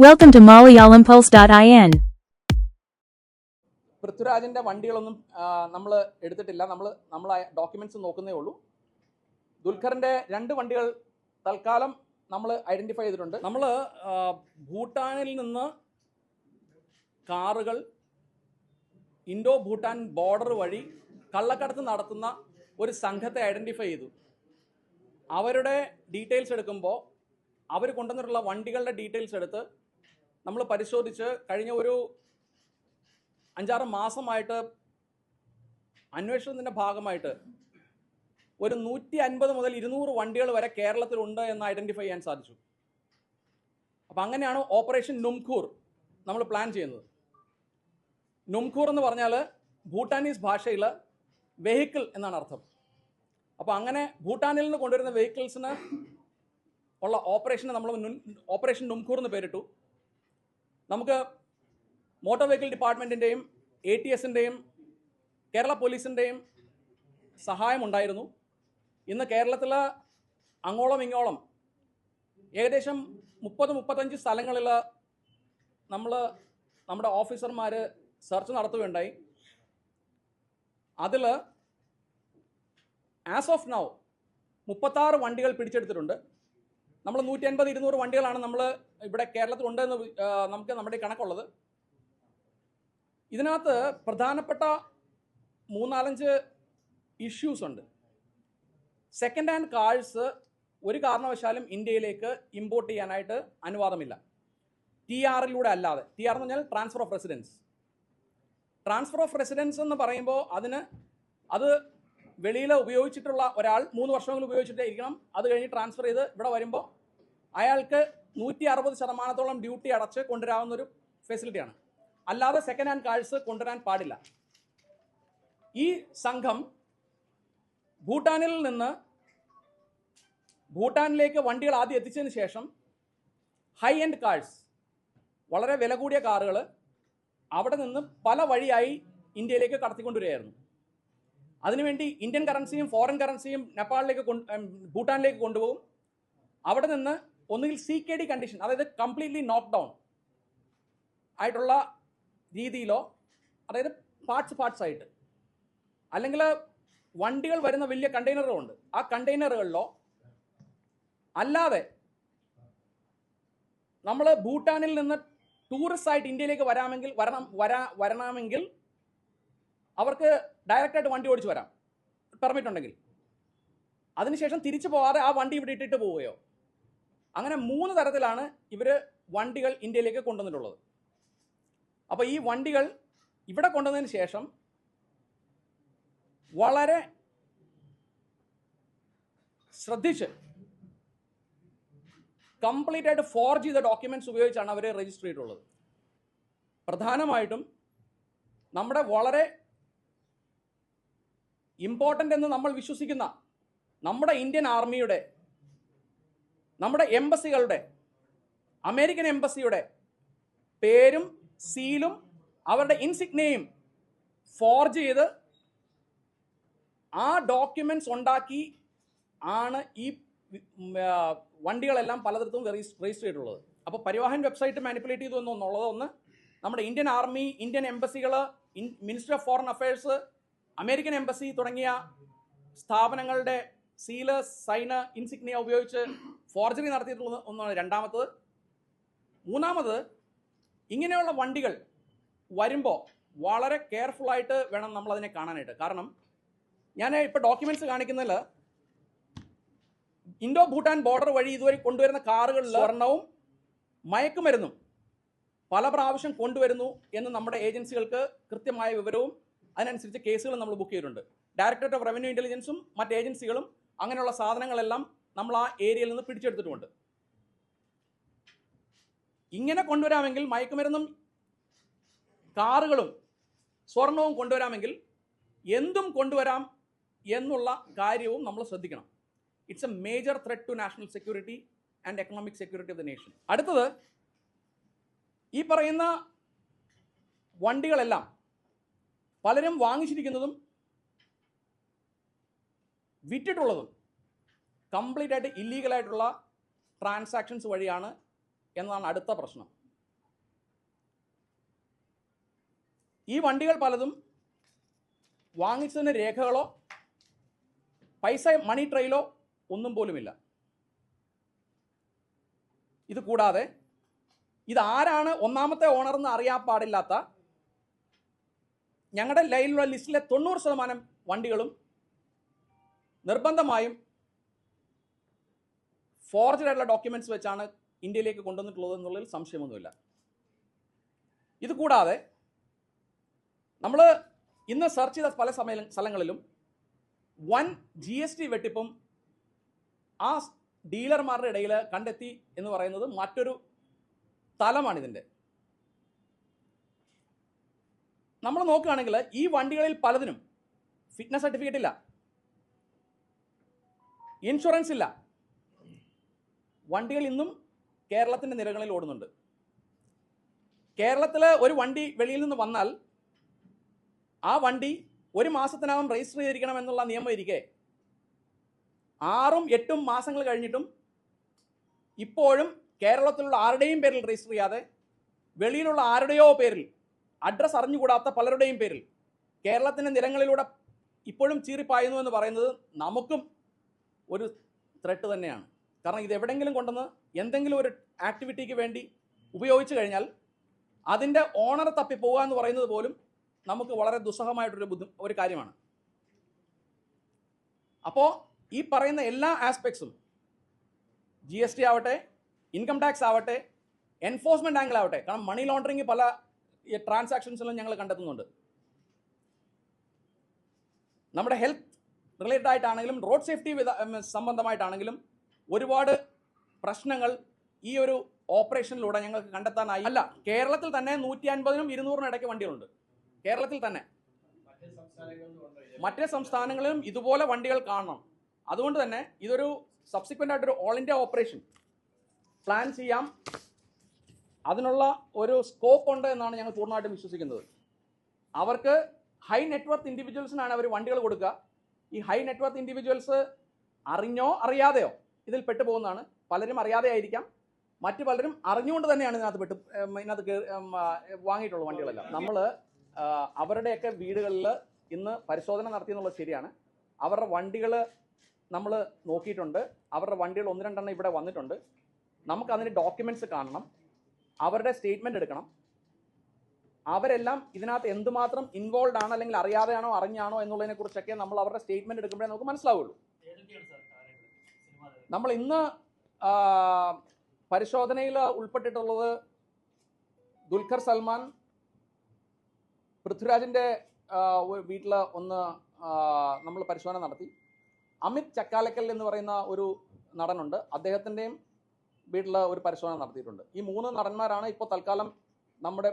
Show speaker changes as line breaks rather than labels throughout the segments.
Welcome to MalayalamPulse.in.
പൃഥ്വിരാജിന്റെ വണ്ടികളൊന്നും നമ്മൾ എടുത്തിട്ടില്ല. നമ്മൾ നമ്മൾ ഡോക്യുമെന്റ്സ് നോക്കുന്നേ ഉള്ളൂ. ദുൽഖറിന്റെ രണ്ട് വണ്ടികൾ തൽക്കാലം നമ്മൾ ഐഡന്റിഫൈ ചെയ്തിട്ടുണ്ട്. നമ്മൾ ഭൂട്ടാനിൽ നിന്ന് കാറുകൾ ഇൻഡോ ഭൂട്ടാൻ ബോർഡർ വഴി കള്ളക്കടത്ത് നടത്തുന്ന ഒരു സംഘത്തെ ഐഡന്റിഫൈ ചെയ്തു. അവരുടെ ഡീറ്റെയിൽസ് എടുക്കുമ്പോൾ അവർ കൊണ്ടുവന്നിട്ടുള്ള വണ്ടികളുടെ ഡീറ്റെയിൽസ് എടുത്ത് നമ്മൾ പരിശോധിച്ച് കഴിഞ്ഞ ഒരു അഞ്ചാറ് മാസമായിട്ട് അന്വേഷണത്തിന്റെ ഭാഗമായിട്ട് ഒരു നൂറ്റി അൻപത് മുതൽ ഇരുന്നൂറ് വണ്ടികൾ വരെ കേരളത്തിലുണ്ട് എന്ന് ഐഡന്റിഫൈ ചെയ്യാൻ സാധിച്ചു. അപ്പോൾ അങ്ങനെയാണ് ഓപ്പറേഷൻ നുംഖൂർ നമ്മൾ പ്ലാൻ ചെയ്യുന്നത്. നുംഖൂർ എന്ന് പറഞ്ഞാൽ ഭൂട്ടാനീസ് ഭാഷയിൽ വെഹിക്കിൾ എന്നാണ് അർത്ഥം. അപ്പോൾ അങ്ങനെ ഭൂട്ടാനിൽ നിന്ന് കൊണ്ടുവരുന്ന വെഹിക്കിൾസിന് ഉള്ള ഓപ്പറേഷന് നമ്മൾ ഓപ്പറേഷൻ നുംഖൂർ എന്ന് പേരിട്ടു. നമുക്ക് മോട്ടോർ വെഹിക്കിൾ ഡിപ്പാർട്ട്മെന്റിന്റെയും എ ടി എസിന്റെയും കേരള പോലീസിന്റെയും സഹായമുണ്ടായിരുന്നു. ഇന്ന് കേരളത്തിൽ അങ്ങോളം ഇങ്ങോളം ഏകദേശം മുപ്പത് മുപ്പത്തഞ്ച് സ്ഥലങ്ങളിൽ നമ്മൾ നമ്മുടെ ഓഫീസർമാർ സെർച്ച് നടത്തുകയുണ്ടായി. അതിൽ ആസ് ഓഫ് നൗ മുപ്പത്താറ് വണ്ടികൾ പിടിച്ചെടുത്തിട്ടുണ്ട്. നമ്മൾ നൂറ്റി അൻപത് ഇരുന്നൂറ് വണ്ടികളാണ് നമ്മൾ ഇവിടെ കേരളത്തിൽ ഉണ്ടെന്ന് നമുക്ക് നമ്മുടെ കണക്കുള്ളത്. ഇതിനകത്ത് പ്രധാനപ്പെട്ട മൂന്നാലഞ്ച് ഇഷ്യൂസ് ഉണ്ട്. സെക്കൻഡ് ഹാൻഡ് കാഴ്സ് ഒരു കാരണവശാലും ഇന്ത്യയിലേക്ക് ഇമ്പോർട്ട് ചെയ്യാനായിട്ട് അനുവാദമില്ല. ടി ആറിലൂടെ അല്ലാതെ. ടി ആർ എന്ന് പറഞ്ഞാൽ transfer of residence transfer of residence എന്ന് പറയുമ്പോൾ അതിന് അത് വെളിയിൽ ഉപയോഗിച്ചിട്ടുള്ള ഒരാൾ മൂന്ന് വർഷമെങ്കിലും ഉപയോഗിച്ചിട്ടേ ഇരിക്കണം. അത് കഴിഞ്ഞ് ട്രാൻസ്ഫർ ചെയ്ത് ഇവിടെ വരുമ്പോൾ അയാൾക്ക് നൂറ്റി അറുപത് ശതമാനത്തോളം ഡ്യൂട്ടി അടച്ച് കൊണ്ടുവരാവുന്ന ഒരു ഫെസിലിറ്റിയാണ് അല്ലാതെ സെക്കൻഡ് ഹാൻഡ് കാഴ്സ് കൊണ്ടുവരാൻ പാടില്ല. ഈ സംഘം ഭൂട്ടാനിൽ നിന്ന് ഭൂട്ടാനിലേക്ക് വണ്ടികൾ ആദ്യം എത്തിച്ചതിന് ശേഷം ഹൈ എൻഡ് കാഴ്സ് വളരെ വില കൂടിയ കാറുകൾ അവിടെ നിന്ന് പല വഴിയായി ഇന്ത്യയിലേക്ക് കടത്തിക്കൊണ്ടുവരികയായിരുന്നു. അതിനുവേണ്ടി ഇന്ത്യൻ കറൻസിയും ഫോറിൻ കറൻസിയും നേപ്പാളിലേക്ക് കൊണ്ട് ഭൂട്ടാനിലേക്ക് കൊണ്ടുപോകും. അവിടെ നിന്ന് ഒന്നുകിൽ സി കെ ഡി കണ്ടീഷൻ അതായത് കംപ്ലീറ്റ്ലി നോക്ക് ഡൗൺ ആയിട്ടുള്ള രീതിയിലോ അതായത് പാർട്സ് പാർട്സ് ആയിട്ട് അല്ലെങ്കിൽ വണ്ടികൾ വരുന്ന വലിയ കണ്ടെയ്നറുകളുണ്ട് ആ കണ്ടെയ്നറുകളിലോ അല്ലാതെ നമ്മൾ ഭൂട്ടാനിൽ നിന്ന് ടൂറിസ്റ്റ് ആയിട്ട് ഇന്ത്യയിലേക്ക് വരാമെങ്കിൽ വരണം വരാ വരണമെങ്കിൽ അവർക്ക് ഡയറക്റ്റായിട്ട് വണ്ടി ഓടിച്ച് വരാം. പെർമിറ്റ് ഉണ്ടെങ്കിൽ. അതിനുശേഷം തിരിച്ചു പോകാതെ ആ വണ്ടി ഇവിടെ ഇട്ടിട്ട് പോവുകയോ. അങ്ങനെ മൂന്ന് തരത്തിലാണ് ഇവർ വണ്ടികൾ ഇന്ത്യയിലേക്ക് കൊണ്ടുവന്നിട്ടുള്ളത്. അപ്പോൾ ഈ വണ്ടികൾ ഇവിടെ കൊണ്ടുവന്നതിന് ശേഷം വളരെ ശ്രദ്ധിച്ച് കംപ്ലീറ്റ് ആയിട്ട് ഫോർ ചെയ്ത ഡോക്യുമെന്റ്സ് ഉപയോഗിച്ചാണ് അവർ രജിസ്റ്റർ ചെയ്തിട്ടുള്ളത്. പ്രധാനമായിട്ടും നമ്മുടെ വളരെ ഇമ്പോർട്ടന്റ് എന്ന് നമ്മൾ വിശ്വസിക്കുന്ന നമ്മുടെ ഇന്ത്യൻ ആർമിയുടെ നമ്മുടെ എംബസികളുടെ അമേരിക്കൻ എംബസിയുടെ പേരും സീലും അവരുടെ ഇൻസിഗ്നയും ഫോർജ് ചെയ്ത് ആ ഡോക്യുമെന്റ്സ് ഉണ്ടാക്കി ആണ് ഈ വണ്ടികളെല്ലാം പലതരത്തും രജിസ്റ്റർ ചെയ്തിട്ടുള്ളത്. അപ്പോൾ പരിവാഹൻ വെബ്സൈറ്റ് മാനിപ്പുലേറ്റ് ചെയ്തു എന്നുള്ളത് ഒന്ന് നമ്മുടെ Indian army Indian എംബസികൾ minister of foreign affairs American embassy തുടങ്ങിയ സ്ഥാപനങ്ങളുടെ സീൽ സൈന ഇൻസിഗ്നിയ ഉപയോഗിച്ച് ഫോർജറി നടത്തിയിട്ടുള്ള ഒന്നാണ് രണ്ടാമത്തത്. മൂന്നാമത് ഇങ്ങനെയുള്ള വണ്ടികൾ വരുമ്പോൾ വളരെ കെയർഫുള്ളായിട്ട് വേണം നമ്മൾ അതിനെ കാണാനായിട്ട്. കാരണം ഞാൻ ഇപ്പോൾ ഡോക്യുമെന്റ്സ് കാണിക്കുന്നതിൽ ഇൻഡോ ഭൂട്ടാൻ ബോർഡർ വഴി ഇതുവരെ കൊണ്ടുവരുന്ന കാറുകളിൽ സ്വർണവും മയക്കുമരുന്നും പല പ്രാവശ്യം കൊണ്ടുവരുന്നു എന്ന് നമ്മുടെ ഏജൻസികൾക്ക് കൃത്യമായ വിവരവും അതിനനുസരിച്ച് കേസുകൾ നമ്മൾ ബുക്ക് ചെയ്തിട്ടുണ്ട്. ഡയറക്ടറേറ്റ് ഓഫ് റവന്യൂ ഇന്റലിജൻസും മറ്റ് ഏജൻസികളും അങ്ങനെയുള്ള സാധനങ്ങളെല്ലാം നമ്മൾ ആ ഏരിയയിൽ നിന്ന് പിടിച്ചെടുത്തിട്ടുമുണ്ട് ഇങ്ങനെ കൊണ്ടുവരാമെങ്കിൽ മയക്കുമരുന്നും കാറുകളും സ്വർണവും കൊണ്ടുവരാമെങ്കിൽ എന്തും കൊണ്ടുവരാം എന്നുള്ള കാര്യവും നമ്മൾ ശ്രദ്ധിക്കണം. It's a major threat to national security and economic security of the nation അടുത്തത് ഈ പറയുന്ന വണ്ടികളെല്ലാം പലരും വാങ്ങിച്ചിരിക്കുന്നതും വിറ്റിട്ടുള്ളതും കംപ്ലീറ്റ് ആയിട്ട് ഇല്ലീഗലായിട്ടുള്ള ട്രാൻസാക്ഷൻസ് വഴിയാണ് എന്നതാണ് അടുത്ത പ്രശ്നം. ഈ വണ്ടികൾ പലതും വാങ്ങിച്ചതിന് രേഖകളോ പൈസ മണി ട്രെയിലോ ഒന്നും പോലുമില്ല. ഇത് കൂടാതെ ഇതാരാണ് ഒന്നാമത്തെ ഓണർ എന്ന് അറിയാൻ പാടില്ലാത്ത ഞങ്ങളുടെ ലൈനിലുള്ള ലിസ്റ്റിലെ തൊണ്ണൂറ് ശതമാനം വണ്ടികളും നിർബന്ധമായും ഫോർജഡ് ആയിട്ടുള്ള ഡോക്യുമെന്റ്സ് വെച്ചാണ് ഇന്ത്യയിലേക്ക് കൊണ്ടുവന്നിട്ടുള്ളത് എന്നുള്ളതിൽ സംശയമൊന്നുമില്ല. ഇത് കൂടാതെ നമ്മൾ ഇന്ന് സെർച്ച് ചെയ്ത പല സമയ സ്ഥലങ്ങളിലും വൻ ജി എസ് ടി വെട്ടിപ്പും ആ ഡീലർമാരുടെ ഇടയിൽ കണ്ടെത്തി എന്ന് പറയുന്നത് മറ്റൊരു തലമാണിതിന്റെ. നമ്മൾ നോക്കുകയാണെങ്കിൽ ഈ വണ്ടികളിൽ പലതിനും ഫിറ്റ്നസ് സർട്ടിഫിക്കറ്റ് ഇല്ല. ഇൻഷുറൻസ് ഇല്ല. വണ്ടികൾ ഇന്നും കേരളത്തിന്റെ നിരകളിൽ ഓടുന്നുണ്ട്. കേരളത്തിൽ ഒരു വണ്ടി വെളിയിൽ നിന്ന് വന്നാൽ ആ വണ്ടി ഒരു മാസത്തിനകം രജിസ്റ്റർ ചെയ്തിരിക്കണം എന്നുള്ള നിയമം ഇരിക്കെ. ആറും എട്ടും മാസങ്ങൾ കഴിഞ്ഞിട്ടും ഇപ്പോഴും കേരളത്തിലുള്ള ആരുടെയും പേരിൽ രജിസ്റ്റർ ചെയ്യാതെ വെളിയിലുള്ള ആരുടെയോ പേരിൽ അഡ്രസ്സ് അറിഞ്ഞുകൂടാത്ത പലരുടെയും പേരിൽ. കേരളത്തിന്റെ നിരങ്ങളിലൂടെ ഇപ്പോഴും ചീറിപ്പായുന്നു എന്ന് പറയുന്നത് നമുക്കും ഒരു ത്രെട്ട് തന്നെയാണ്. കാരണം ഇത് എവിടെയെങ്കിലും കൊണ്ടുവന്ന് എന്തെങ്കിലും ഒരു ആക്ടിവിറ്റിക്ക് വേണ്ടി ഉപയോഗിച്ചു കഴിഞ്ഞാൽ അതിന്റെ ഓണറെ തപ്പിപ്പോവുക എന്ന് പറയുന്നത് പോലും നമുക്ക് വളരെ ദുസ്സഹമായിട്ടൊരു ബുദ്ധി ഒരു കാര്യമാണ്. അപ്പോൾ ഈ പറയുന്ന എല്ലാ ആസ്പെക്ട്സും ജി എസ് ടി ആവട്ടെ ഇൻകം ടാക്സ് ആവട്ടെ എൻഫോഴ്സ്മെന്റ് ആംഗിൾ ആവട്ടെ കാരണം മണി ലോണ്ടറിങ് പല ട്രാൻസാക്ഷൻസിലും ഞങ്ങൾ കണ്ടെത്തുന്നുണ്ട്. നമ്മുടെ ഹെൽത്ത് റിലേറ്റഡ് ആയിട്ടാണെങ്കിലും റോഡ് സേഫ്റ്റി സംബന്ധമായിട്ടാണെങ്കിലും ഒരുപാട് പ്രശ്നങ്ങൾ ഈ ഒരു ഓപ്പറേഷനിലൂടെ ഞങ്ങൾക്ക് കണ്ടെത്താനായി അല്ല കേരളത്തിൽ തന്നെ നൂറ്റി അൻപതിനും ഇരുന്നൂറിനും ഇടയ്ക്ക് വണ്ടികളുണ്ട്. കേരളത്തിൽ തന്നെ. മറ്റേ സംസ്ഥാനങ്ങളിലും ഇതുപോലെ വണ്ടികൾ കാണണം. അതുകൊണ്ട് തന്നെ ഇതൊരു സബ്സിക്വന്റ് ആയിട്ടൊരു ഓൾ ഇന്ത്യ ഓപ്പറേഷൻ പ്ലാൻ ചെയ്യാം. അതിനുള്ള ഒരു സ്കോപ്പ് ഉണ്ട് എന്നാണ് ഞങ്ങൾ പൂർണമായിട്ടും വിശ്വസിക്കുന്നത്. അവർക്ക് ഹൈ നെറ്റ്വർത്ത് ഇൻഡിവിജ്വൽസിനാണ് അവർ വണ്ടികൾ കൊടുക്കുക. ഈ ഹൈ നെറ്റ്വർത്ത് ഇൻഡിവിജ്വൽസ് അറിഞ്ഞോ അറിയാതെയോ ഇതിൽ പെട്ടു പോകുന്നതാണ് പലരും അറിയാതെ ആയിരിക്കാം. മറ്റു പലരും അറിഞ്ഞുകൊണ്ട് തന്നെയാണ് ഇതിനകത്ത് പെട്ട് ഇതിനകത്ത് വാങ്ങിയിട്ടുള്ള വണ്ടികളെല്ലാം. നമ്മൾ അവരുടെയൊക്കെ വീടുകളിൽ ഇന്ന് പരിശോധന നടത്തി എന്നുള്ളത് ശരിയാണ്. അവരുടെ വണ്ടികൾ നമ്മൾ നോക്കിയിട്ടുണ്ട്. അവരുടെ വണ്ടികൾ ഒന്ന് രണ്ടെണ്ണം ഇവിടെ വന്നിട്ടുണ്ട്. നമുക്ക് ഡോക്യുമെന്റ്സ് കാണണം. അവരുടെ സ്റ്റേറ്റ്മെന്റ് എടുക്കണം. അവരെല്ലാം ഇതിനകത്ത് എന്തുമാത്രം ഇൻവോൾവ് ആണ് അല്ലെങ്കിൽ അറിയാതെയാണോ അറിഞ്ഞാണോ എന്നുള്ളതിനെ കുറിച്ചൊക്കെ നമ്മൾ അവരുടെ സ്റ്റേറ്റ്മെന്റ് എടുക്കുമ്പോഴേ നമുക്ക് മനസ്സിലാവുള്ളൂ. നമ്മൾ ഇന്ന് പരിശോധനയിൽ ഉൾപ്പെട്ടിട്ടുള്ളത് ദുൽഖർ സൽമാൻ പൃഥ്വിരാജിന്റെ വീട്ടിൽ ഒന്ന് നമ്മൾ പരിശോധന നടത്തി. അമിത് ചക്കാലക്കൽ എന്ന് പറയുന്ന ഒരു നടനുണ്ട്. അദ്ദേഹത്തിന്റെയും വീട്ടിൽ ഒരു പരിശോധന നടത്തിയിട്ടുണ്ട്. ഈ മൂന്ന് നടന്മാരാണ് ഇപ്പോൾ തൽക്കാലം നമ്മുടെ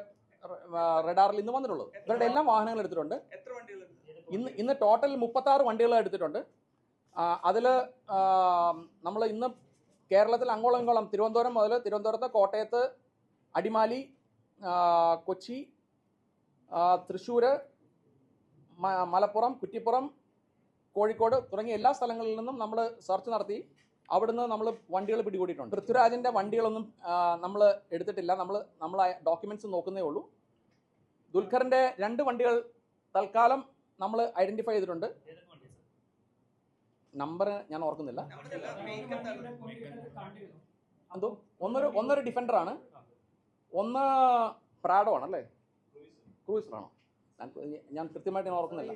റഡാറിൽ ഇന്ന് വന്നിട്ടുള്ളത്. ഇവരുടെ എല്ലാം വാഹനങ്ങൾ എടുത്തിട്ടുണ്ട്. ഇന്ന് ഇന്ന് ടോട്ടൽ മുപ്പത്തി ആറ് വണ്ടികൾ എടുത്തിട്ടുണ്ട്. അതിൽ നമ്മൾ ഇന്ന് കേരളത്തിൽ അങ്ങോളം ഇങ്ങോളം തിരുവനന്തപുരം മുതൽ തിരുവനന്തപുരത്ത് കോട്ടയത്ത് അടിമാലി കൊച്ചി തൃശ്ശൂർ മലപ്പുറം കുറ്റിപ്പുറം കോഴിക്കോട് തുടങ്ങിയ എല്ലാ സ്ഥലങ്ങളിൽ നിന്നും നമ്മൾ സെർച്ച് നടത്തി. അവിടുന്ന് നമ്മൾ വണ്ടികൾ പിടികൂടിയിട്ടുണ്ട്. പൃഥ്വിരാജിന്റെ വണ്ടികളൊന്നും നമ്മൾ എടുത്തിട്ടില്ല. നമ്മൾ നമ്മൾ ഡോക്യുമെന്റ്സ് നോക്കുന്നേ ഉള്ളൂ. ദുൽഖറിന്റെ രണ്ട് വണ്ടികൾ തൽക്കാലം നമ്മൾ ഐഡന്റിഫൈ ചെയ്തിട്ടുണ്ട്. നമ്പർ ഞാൻ ഓർക്കുന്നില്ല. എന്തോ ഒന്നൊരു ഒന്നൊരു ഡിഫൻഡർ ആണ്. ഒന്ന് പ്രാഡോ ആണ് അല്ലേ ക്രൂയിസർ ആണോ? ഞാൻ കൃത്യമായിട്ട് ഞാൻ ഓർക്കുന്നില്ല.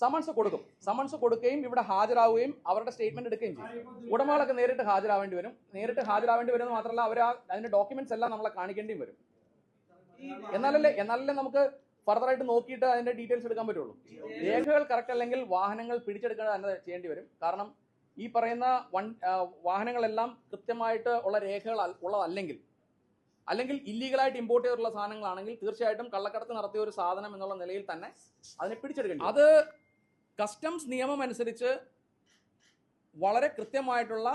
സമൺസ് കൊടുക്കും. സമൺസ് കൊടുക്കുകയും ഇവിടെ ഹാജരാവുകയും അവരുടെ സ്റ്റേറ്റ്മെന്റ് എടുക്കുകയും ചെയ്യും. ഉടമകളൊക്കെ നേരിട്ട് ഹാജരാവേണ്ടി വരും. നേരിട്ട് ഹാജരാവേണ്ടി വരും എന്ന് മാത്രമല്ല അവർ അതിന്റെ ഡോക്യുമെന്റ്സ് എല്ലാം നമ്മളെ കാണിക്കേണ്ടിയും വരും. എന്നാലല്ലേ എന്നാലല്ലേ നമുക്ക് ഫർദറായിട്ട് നോക്കിയിട്ട് അതിന്റെ ഡീറ്റെയിൽസ് എടുക്കാൻ പറ്റുള്ളൂ. രേഖകൾ കറക്റ്റ് അല്ലെങ്കിൽ വാഹനങ്ങൾ പിടിച്ചെടുക്കാൻ തന്നെ ചെയ്യേണ്ടി വരും. കാരണം ഈ പറയുന്ന വൺ വാഹനങ്ങളെല്ലാം കൃത്യമായിട്ട് ഉള്ള രേഖകൾ ഉള്ളതല്ലെങ്കിൽ അല്ലെങ്കിൽ ഇല്ലീഗലായിട്ട് ഇമ്പോർട്ട് ചെയ്തിട്ടുള്ള സാധനങ്ങളാണെങ്കിൽ തീർച്ചയായിട്ടും കള്ളക്കടത്ത് നടത്തിയ ഒരു സാധനം എന്നുള്ള നിലയിൽ തന്നെ അതിനെ പിടിച്ചെടുക്കേണ്ടി വരും. അത് കസ്റ്റംസ് നിയമം അനുസരിച്ച് വളരെ കൃത്യമായിട്ടുള്ള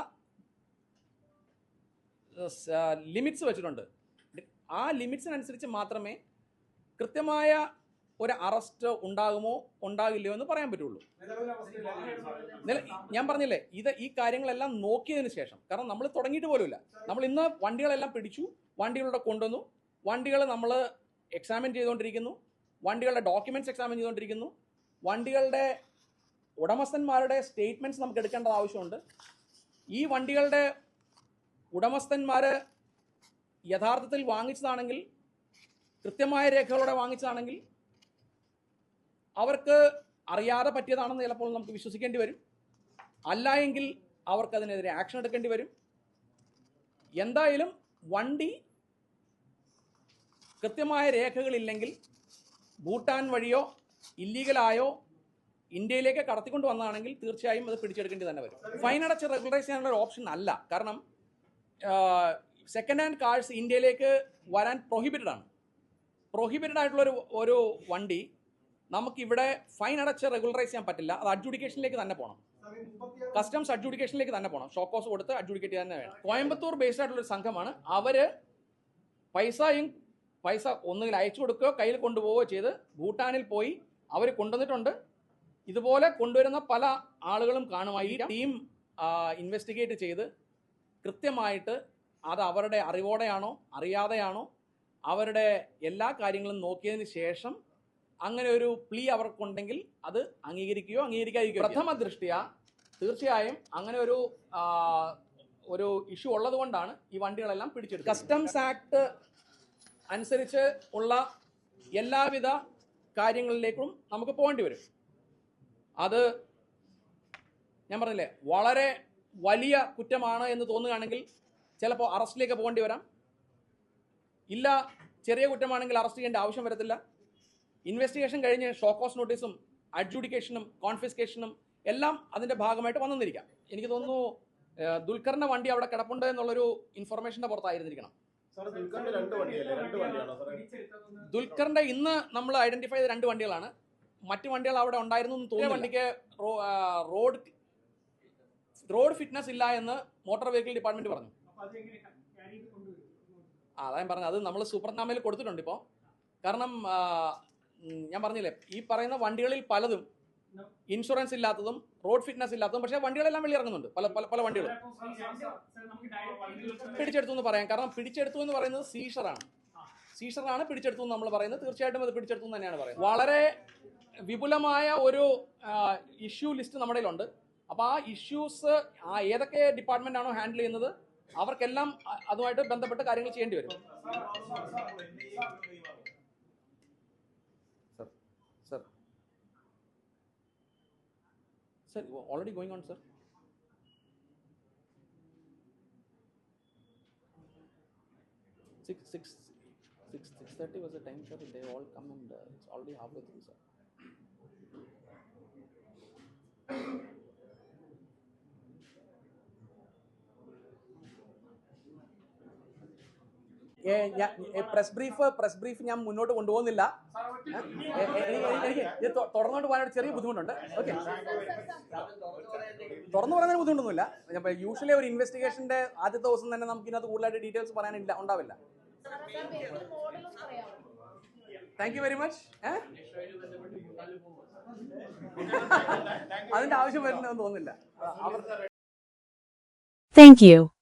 ലിമിറ്റ്സ് വെച്ചിട്ടുണ്ട്. ആ ലിമിറ്റ്സിനനുസരിച്ച് മാത്രമേ കൃത്യമായ ഒരു അറസ്റ്റ് ഉണ്ടാകുമോ ഉണ്ടാകില്ലയോ എന്ന് പറയാൻ പറ്റുള്ളൂ. ഞാൻ പറഞ്ഞില്ലേ ഇത് ഈ കാര്യങ്ങളെല്ലാം നോക്കിയതിന് ശേഷം കാരണം നമ്മൾ തുടങ്ങിയിട്ട് പോലുമില്ല. നമ്മൾ ഇന്ന് വണ്ടികളെല്ലാം പിടിച്ചു വണ്ടികളുടെ കൊണ്ടുവന്നു വണ്ടികൾ നമ്മൾ എക്സാമിൻ ചെയ്തുകൊണ്ടിരിക്കുന്നു വണ്ടികളുടെ ഡോക്യുമെന്റ്സ് എക്സാമിൻ ചെയ്തുകൊണ്ടിരിക്കുന്നു വണ്ടികളുടെ ഉടമസ്ഥന്മാരുടെ സ്റ്റേറ്റ്മെന്റ്സ് നമുക്ക് എടുക്കേണ്ടത് ആവശ്യമുണ്ട്. ഈ വണ്ടികളുടെ ഉടമസ്ഥന്മാർ യഥാർത്ഥത്തിൽ വാങ്ങിച്ചതാണെങ്കിൽ കൃത്യമായ രേഖകളോടെ വാങ്ങിച്ചതാണെങ്കിൽ അവർക്ക് അറിയാതെ പറ്റിയതാണെന്ന് ചിലപ്പോൾ നമുക്ക് വിശ്വസിക്കേണ്ടി വരും. അല്ല എങ്കിൽ അവർക്കതിനെതിരെ ആക്ഷൻ എടുക്കേണ്ടി വരും. എന്തായാലും വണ്ടി കൃത്യമായ രേഖകളില്ലെങ്കിൽ ഭൂട്ടാൻ വഴിയോ ഇല്ലീഗലായോ ഇന്ത്യയിലേക്ക് കടത്തിക്കൊണ്ട് വന്നതാണെങ്കിൽ തീർച്ചയായും അത് പിടിച്ചെടുക്കേണ്ടി തന്നെ വരും. ഫൈൻ അടച്ച് റെഗുലറൈസ് ചെയ്യാനുള്ള ഒരു ഓപ്ഷൻ അല്ല. കാരണം സെക്കൻഡ് ഹാൻഡ് കാഴ്സ് ഇന്ത്യയിലേക്ക് വരാൻ പ്രൊഹിബിറ്റഡ് ആണ്. പ്രൊഹിബിറ്റഡ് ആയിട്ടുള്ള ഒരു ഒരു വണ്ടി നമുക്കിവിടെ ഫൈൻ അടച്ച് റെഗുലറൈസ് ചെയ്യാൻ പറ്റില്ല. അത് അഡ്ജുഡിക്കേഷനിലേക്ക് തന്നെ പോകണം കസ്റ്റംസ് അഡ്ജുഡിക്കേഷനിലേക്ക് തന്നെ പോകണം ഷോക്കോസ് കൊടുത്ത് അഡ്ജുഡിക്കേറ്റ് തന്നെ വേണം. കോയമ്പത്തൂർ ബേസ്ഡ് ആയിട്ടുള്ള ഒരു സംഘമാണ്. അവർ പൈസയും പൈസ ഒന്നുകിൽ അയച്ചു കൊടുക്കുകയോ കയ്യിൽ കൊണ്ടുപോവുകയോ ചെയ്ത് ഭൂട്ടാനിൽ പോയി അവർ കൊണ്ടുവന്നിട്ടുണ്ട്. ഇതുപോലെ കൊണ്ടുവരുന്ന പല ആളുകളും കാണുമായി ടീം ഇൻവെസ്റ്റിഗേറ്റ് ചെയ്ത് കൃത്യമായിട്ട് അത് അവരുടെ അറിവോടെയാണോ അറിയാതെയാണോ അവരുടെ എല്ലാ കാര്യങ്ങളും നോക്കിയതിന് ശേഷം അങ്ങനെ ഒരു പ്ലീ അവർക്കുണ്ടെങ്കിൽ അത് അംഗീകരിക്കുകയോ അംഗീകരിക്കാതിരിക്കുകയോ പ്രഥമ ദൃഷ്ടിയ തീർച്ചയായും അങ്ങനെ ഒരു ഒരു ഇഷ്യൂ ഉള്ളത് കൊണ്ടാണ് ഈ വണ്ടികളെല്ലാം പിടിച്ചെടുത്തത്. കസ്റ്റംസ് ആക്ട് അനുസരിച്ച് ഉള്ള എല്ലാവിധ കാര്യങ്ങളിലേക്കും നമുക്ക് പോകേണ്ടി വരും. അത് ഞാൻ പറഞ്ഞില്ലേ വളരെ വലിയ കുറ്റമാണ് എന്ന് തോന്നുകയാണെങ്കിൽ ചിലപ്പോൾ അറസ്റ്റിലേക്ക് പോകേണ്ടി വരാം. ഇല്ല ചെറിയ കുറ്റമാണെങ്കിൽ അറസ്റ്റ് ചെയ്യേണ്ട ആവശ്യം വരത്തില്ല. ഇൻവെസ്റ്റിഗേഷൻ കഴിഞ്ഞ് ഷോക്കോസ് നോട്ടീസും അഡ്ജുഡിക്കേഷനും കോൺഫിസ്കേഷനും എല്ലാം അതിന്റെ ഭാഗമായിട്ട് വന്നിരിക്കാം. എനിക്ക് തോന്നുന്നു ദുൽഖറിന്റെ ദുൽഖറിന്റെ വണ്ടി അവിടെ കിടപ്പുണ്ട് എന്നുള്ളൊരു ഇൻഫർമേഷന്റെ പുറത്തായിരുന്നിരിക്കണം.
ദുൽഖറിന്റെ ദുൽഖറിന്റെ രണ്ട് വണ്ടിയല്ലേ? രണ്ട് വണ്ടിയാണോ സാറേ?
ദുൽഖറിന്റെ ഇന്ന് നമ്മൾ ഐഡന്റിഫൈ ചെയ്ത രണ്ട് വണ്ടികളാണ്. മറ്റു വണ്ടികൾ അവിടെ ഉണ്ടായിരുന്നു തോന്നുന്നു വണ്ടിക്ക് റോഡ് റോഡ് ഫിറ്റ്നസ് ഇല്ല എന്ന് മോട്ടോർ വെഹിക്കിൾ ഡിപ്പാർട്ട്മെന്റ് പറഞ്ഞു. ആ അതാ പറഞ്ഞത്. അത് നമ്മൾ സൂപ്രനാമയിൽ കൊടുത്തിട്ടുണ്ട് ഇപ്പോൾ കാരണം ഞാൻ പറഞ്ഞില്ലേ ഈ പറയുന്ന വണ്ടികളിൽ പലതും ഇൻഷുറൻസ് ഇല്ലാത്തതും റോഡ് ഫിറ്റ്നസ് ഇല്ലാത്തതും പക്ഷേ വണ്ടികളെല്ലാം വെളിയിറങ്ങുന്നുണ്ട് പല പല പല വണ്ടികളും. പിടിച്ചെടുത്തു എന്ന് പറയാം. കാരണം പിടിച്ചെടുത്തു എന്ന് പറയുന്നത് സീഷറാണ്. സീഷറാണ് പിടിച്ചെടുത്തു എന്ന് നമ്മൾ പറയുന്നത്. തീർച്ചയായിട്ടും അത് പിടിച്ചെടുത്തു തന്നെയാണ് പറയുന്നത്. വളരെ വിപുലമായ ഒരു ഇഷ്യൂ ലിസ്റ്റ് നമ്മുടെ കയ്യിലുണ്ട്. അപ്പോൾ ആ ഇഷ്യൂസ് ആ ഏതൊക്കെ ഡിപ്പാർട്ട്മെന്റ് ആണോ ഹാൻഡിൽ ചെയ്യുന്നത് അവർക്കെല്ലാം അതുമായിട്ട് ബന്ധപ്പെട്ട് കാര്യങ്ങൾ ചെയ്യേണ്ടി വരും. Sir sir. Sir already going on sir six six six six thirty was a time sir. They all come and uh, it's already halfway through sir. Press brief press brief ഞാൻ മുന്നോട്ട് കൊണ്ടുപോകുന്നില്ല. എനിക്ക് തുറന്നുകൊണ്ട് പോകാനൊരു ചെറിയ ബുദ്ധിമുട്ടുണ്ട്. ഓക്കെ. തുറന്നു പറയുന്നതിന് ബുദ്ധിമുട്ടൊന്നുമില്ല. Usually ഒരു ഇൻവെസ്റ്റിഗേഷന്റെ ആദ്യത്തെ ദിവസം തന്നെ നമുക്ക് ഇതിനകത്ത് കൂടുതലായിട്ട് ഡീറ്റെയിൽസ് പറയാനില്ല ഉണ്ടാവില്ല. താങ്ക് യു വെരി മച്ച് അതിന്റെ ആവശ്യം വരുന്നതെന്ന് തോന്നുന്നില്ല
താങ്ക് you.